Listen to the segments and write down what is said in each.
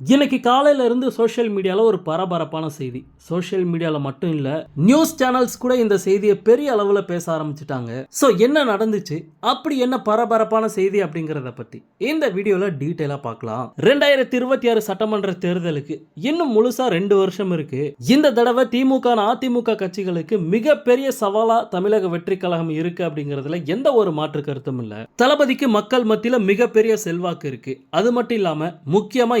இன்னைக்கு காலையில இருந்து சோஷியல் மீடியால ஒரு பரபரப்பான செய்தி. சோஷியல் மீடியால மட்டும் இல்ல நியூஸ் சேனல்ஸ் கூட இந்த செய்தியை பெரிய அளவுல பேச ஆரம்பிச்சிட்டாங்க. சோ என்ன நடந்துச்சு? அப்படி என்ன பரபரப்பான செய்தி அப்படிங்கறத பத்தி இந்த வீடியோல டீட்டெயிலாக பார்க்கலாம். ரெண்டாயிரத்தி இருபத்தி ஆறு சட்டமன்ற தேர்தலுக்கு இன்னும் முழுசா ரெண்டு வருஷம் இருக்கு. இந்த தடவை திமுக அதிமுக கட்சிகளுக்கு மிகப்பெரிய சவாலா தமிழக வெற்றி கழகம் இருக்கு அப்படிங்கறதுல எந்த ஒரு மாற்று கருத்தும் இல்ல. தளபதிக்கு மக்கள் மத்தியில மிகப்பெரிய செல்வாக்கு இருக்கு. அது மட்டும் இல்லாம முக்கியமா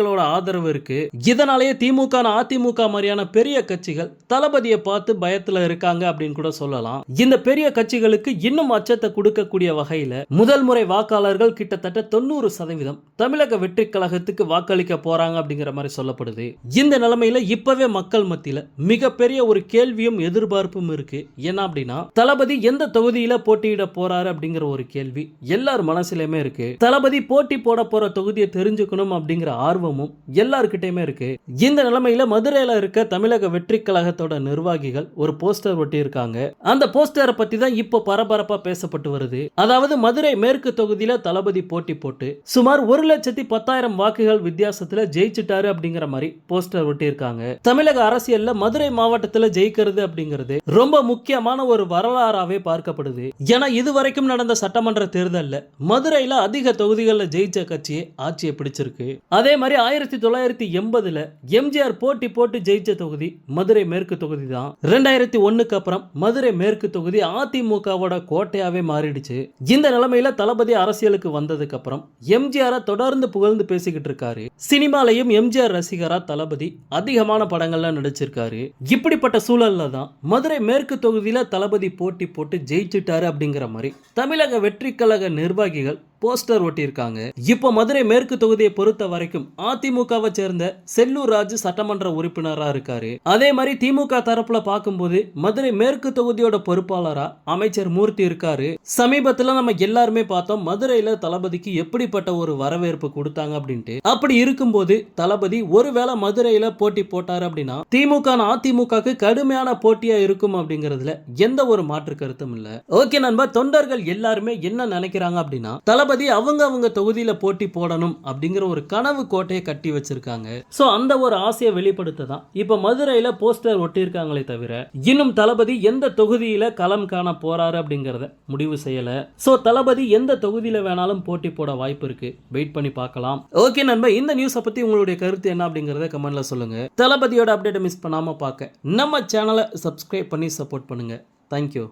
இளைஞர்களோட ஆதரவு இருக்கு. இதனாலேயே திமுக அதிமுக மாதிரியான பெரிய கட்சிகள் தளபதியை பார்த்து பயத்துல இருக்காங்க அப்படின்னு கூட சொல்லலாம். இந்த பெரிய கட்சிகளுக்கு இன்னும் அச்சத்தை கொடுக்கக்கூடிய வகையில முதல் முறை வாக்காளர்கள் கிட்டத்தட்ட தொண்ணூறு சதவீதம் தமிழக வெற்றி கழகத்துக்கு வாக்களிக்க போறாங்க அப்படிங்கிற மாதிரி சொல்லப்படுது. இந்த நிலைமையில இப்பவே மக்கள் மத்தியில மிகப்பெரிய ஒரு கேள்வியும் எதிர்பார்ப்பும் இருக்கு. என்ன அப்படின்னா தளபதி எந்த தொகுதியில போட்டியிட போறாரு அப்படிங்கிற ஒரு கேள்வி எல்லார் மனசுலயுமே இருக்கு. தளபதி போட்டி போட போற தொகுதியை தெரிஞ்சுக்கணும் அப்படிங்கிற ஆர்வம் ஆர்வமும் எல்லார்கிட்டயுமே இருக்கு. இந்த நிலைமையில மதுரையில இருக்க தமிழக வெற்றி கழகத்தோட நிர்வாகிகள் ஒரு போஸ்டர் ஒட்டி இருக்காங்க அந்த போஸ்டரை பத்தி தான் இப்போ பரபரப்பா பேசப்பட்டு வருது. அதாவது மதுரை மேற்கு தொகுதியில தளபதி போட்டி போட்டு சுமார் ஒரு லட்சத்தி பத்தாயிரம் வாக்குகள் வித்தியாசத்துல ஜெயிச்சிட்டாரு அப்படிங்கிற மாதிரி போஸ்டர் ஒட்டி இருக்காங்க தமிழக அரசியல்ல மதுரை மாவட்டத்தில் ஜெயிக்கிறது அப்படிங்கிறது ரொம்ப முக்கியமான ஒரு வரலாறாவே பார்க்கப்படுது. ஏன்னா இதுவரைக்கும் நடந்த சட்டமன்ற தேர்தலில் மதுரையில அதிக தொகுதிகளில் ஜெயிச்ச கட்சியே ஆட்சியை பிடிச்சிருக்கு. அதே மாதிரி ஆயிரத்தி தொள்ளாயிரத்தி எண்பதுல எம்ஜிஆர் போட்டி போட்டு ஜெயிச்ச தொகுதி மதுரை மேற்கு தொகுதி தான் ரெண்டாயிரத்தி ஒண்ணுக்கு அப்புறம் மதுரை மேற்கு தொகுதி அதிமுகவோட கோட்டையாவே மாறிடுச்சு. இந்த நிலைமையில தளபதி அரசியலுக்கு வந்ததுக்கு அப்புறம் எம்ஜிஆரை தொடர்ந்து புகழ்ந்து பேசிக்கிட்டு இருக்காரு. சினிமாலையும் எம்ஜிஆர் ரசிகரா தளபதி அதிகமான படங்கள்ல நடிச்சிருக்காரு. இப்படிப்பட்ட சூழல்ல தான் மதுரை மேற்கு தொகுதியில தளபதி போட்டி போட்டு ஜெயிச்சிட்டாரு அப்படிங்கிற மாதிரி தமிழக வெற்றி கழக நிர்வாகிகள் போஸ்டர் ஒட்டியிருக்காங்க. இப்போ மதுரை மேற்கு தொகுதியை பொறுத்த வரைக்கும் அதிமுகவை சேர்ந்த செல்லூர் ராஜு சட்டமன்ற உறுப்பினரா இருக்காரு. அதே மாதிரி திமுக தரப்புல பார்க்கும்போது மதுரை மேற்கு தொகுதியோட பொறுப்பாளரா அமைச்சர் மூர்த்தி இருக்காரு. சமீபத்துல நம்ம எல்லாருமே பார்த்தோம் மதுரையில தளபதிக்கு எப்படிப்பட்ட ஒரு வரவேற்பு கொடுத்தாங்க அப்படின்ட்டு. அப்படி இருக்கும்போது தளபதி ஒருவேளை மதுரையில போட்டி போட்டாரு அப்படின்னா திமுக அதிமுகக்கு கடுமையான போட்டியா இருக்கும் அப்படிங்கறதுல எந்த ஒரு மாற்று கருத்தும் இல்ல. ஓகே நண்பா தொண்டர்கள் எல்லாருமே என்ன நினைக்கிறாங்க அப்படின்னா தளபதி தளபதி அவங்க அவங்க தொகுதியில போட்டி போடணும் அப்படிங்கிற ஒரு கனவு கோட்டையை கட்டி வச்சிருக்காங்க. ஸோ அந்த ஒரு ஆசையை வெளிப்படுத்த தான் இப்போ மதுரையில போஸ்டர் ஒட்டியிருக்காங்களே தவிர இன்னும் தளபதி எந்த தொகுதியில களம் காண போறாரு அப்படிங்கிறத முடிவு செய்யல. சோ தளபதி எந்த தொகுதியில வேணாலும் போட்டி போட வாய்ப்பு இருக்கு. வெயிட் பண்ணி பார்க்கலாம். ஓகே நண்பா இந்த நியூஸை பத்தி உங்களுடைய கருத்து என்ன அப்படிங்கிறத கமெண்ட்ல சொல்லுங்க. தளபதியோட அப்டேட்டை மிஸ் பண்ணாம பார்க்க நம்ம சேனலை சப்ஸ்கிரைப் பண்ணி சப்போர்ட் பண்ணுங்க. தேங்க்யூ